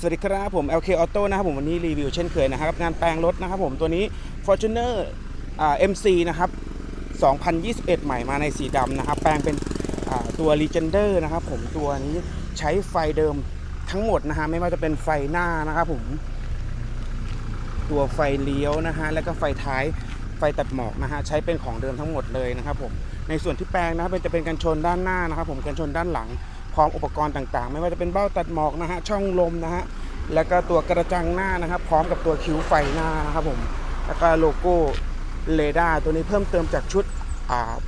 สวัสดีครับผม LK Auto นะครับผมวันนี้รีวิวเช่นเคยนะครับงานแปลงรถนะครับผมตัวนี้ Fortuner อ่า MC นะครับ 2021 ใหม่มาในสีดำนะครับ แปลงเป็นอ่าตัว Legender นะครับผมตัวนี้ใช้ไฟเดิมทั้งหมดนะฮะไม่ว่าจะเป็นไฟหน้านะครับผม ตัวไฟเลี้ยวนะฮะแล้วก็ไฟท้ายไฟตัดหมอกนะฮะใช้เป็นของเดิมทั้งหมดเลยนะครับผมในส่วนที่แปลงนะครับเป็นจะเป็นกันชนด้านหน้านะครับผมกันชนด้านหลัง พร้อมอุปกรณ์ต่างๆ ไม่ว่าจะเป็นเบ้าตัดหมอกนะฮะช่องลมนะฮะแล้วก็ตัวกระจังหน้านะครับ พร้อมกับตัวคิ้วไฟหน้านะครับผมแล้วก็โลโก้เรดาร์ตัวนี้เพิ่มเติมจากชุด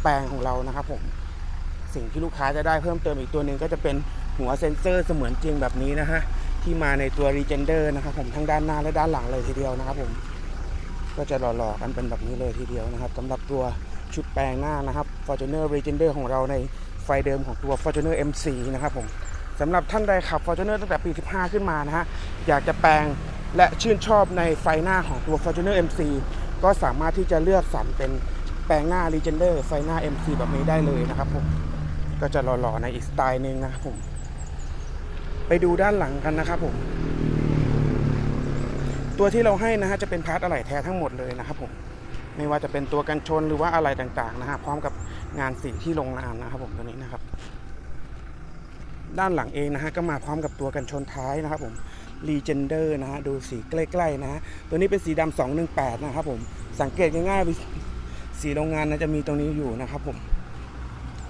แปลงของเรานะครับผมสิ่งที่ลูกค้าจะได้เพิ่มเติมอีกตัวหนึ่งก็จะเป็นหัวเซ็นเซอร์เสมือนจริงแบบนี้นะฮะที่มาในตัว Regender นะครับผมทั้งด้านหน้าและด้านหลังเลยทีเดียวนะครับผมก็จะหล่อๆกันเป็นแบบนี้เลยทีเดียวนะครับสำหรับตัวชุดแปลงหน้านะครับ Fortuner Legender ของเราใน ไฟเดิมของตัว Fortuner MC นะครับผมสำหรับท่านใดขับ Fortuner ตั้งแต่ปี 15 ขึ้นมานะฮะอยากจะแปลงและชื่นชอบในไฟหน้าของตัว Fortuner MC ก็สามารถที่จะเลือกสรรเป็นแปลงหน้า Legender ไฟหน้า MC แบบนี้ได้เลยนะครับผมก็จะหล่อๆในอีกสไตล์หนึ่งนะครับผมไปดูด้านหลังกันนะครับผม ตัวที่เราให้นะฮะจะเป็นพาร์ทอะไหล่แท้ทั้งหมดเลยนะครับผม ไม่ว่าจะเป็นตัวกันชนหรือว่าอะไรต่างๆนะฮะพร้อมกับงานสีที่โรงงานนะครับผมตัวนี้นะครับ ด้านหลังเองนะฮะก็มาพร้อมกับตัวกันชนท้ายนะครับผม Legender นะฮะดูสีใกล้ๆนะฮะตัวนี้เป็นสีดำ218นะครับผมสังเกตง่ายๆสีโรงงานนะจะมีตรงนี้อยู่นะครับผม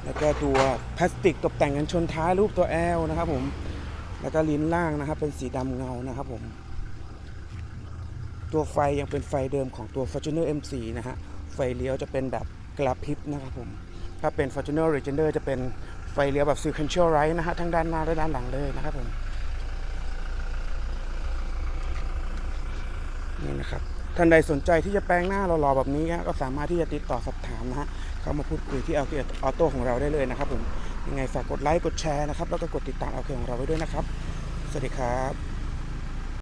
แล้วก็ตัวพลาสติกตกแต่งกันชนท้ายรูปตัว L นะครับผมแล้วก็ลิ้นล่างนะครับเป็นสีดำเงานะครับผม ตัวไฟยังเป็นไฟเดิมของตัว Fortuner M4 นะฮะ ไฟเลี้ยวจะเป็นแบบกระพริบนะครับผม ถ้าเป็น Fortuner Legender จะเป็นไฟเลี้ยวแบบ sequential right นะฮะ ทั้งด้านหน้าและด้านหลังเลยนะครับผม นี่นะครับ ท่านใดสนใจที่จะแปลงหน้าหล่อๆแบบนี้ก็สามารถที่จะติดต่อสอบถามนะฮะ เข้ามาพูดคุยที่ LK Auto ของเราได้เลยนะครับผม ยังไงฝากกดไลค์ กดแชร์นะครับ แล้วก็กดติดตาม LK ของเราไว้ด้วยนะครับ สวัสดีครับ